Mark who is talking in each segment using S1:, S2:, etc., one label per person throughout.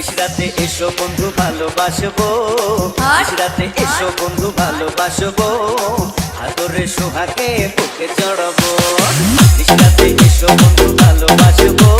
S1: ইশরাতে এসো বন্ধু ভালোবাসবো। ইশরাতে এসো বন্ধু ভালোবাসবো। আদরে সোহাকে বুকে চড়াবো। ইশরাতে এসো বন্ধু ভালোবাসবো।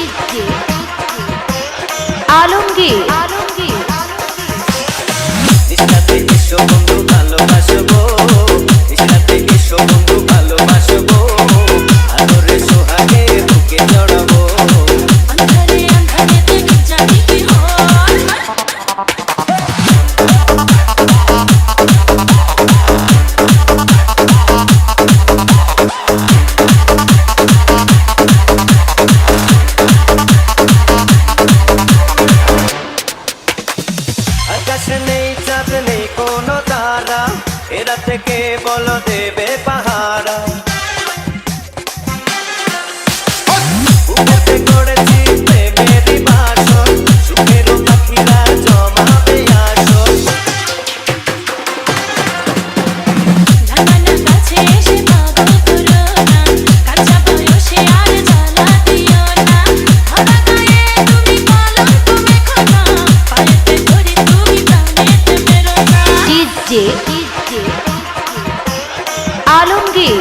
S1: এসো বন্ধু ভালোবাসবো আদরে সোহাগে বুকে
S2: জড়াবো।
S1: আকাশ নেই চাঁদ নেই কোনো তারা। এরা থেকে বল দেবে পাহারা।
S3: DJ আলমগীর